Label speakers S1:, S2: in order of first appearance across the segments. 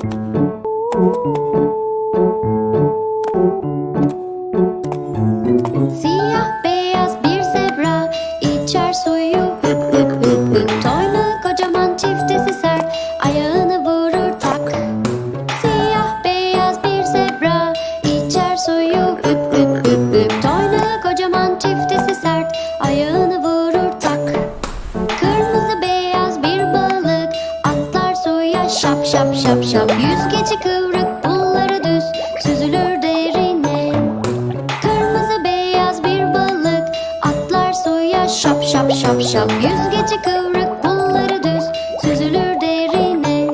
S1: Siyah beyaz bir zebra içer suyu. Hüp hüp hüp hüp Toylu kocaman çiftesi sert ayağını vurur tak. Siyah beyaz bir zebra içer suyu. Hüp hüp hüp hüp Toylu kocaman çiftesi sert ayağını vurur şap şap şap şap. Yüzgeci kıvrık pulları düz süzülür derine. Kırmızı beyaz bir balık atlar suya şap şap şap şap. Yüzgeci kıvrık pulları düz süzülür derine.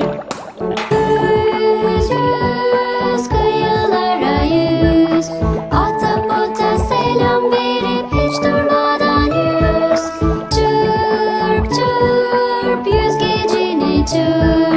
S1: Yüz yüz kıyılara yüz. Atapota selam verip hiç durmadan yüz. Çırp çırp yüzgecini çırp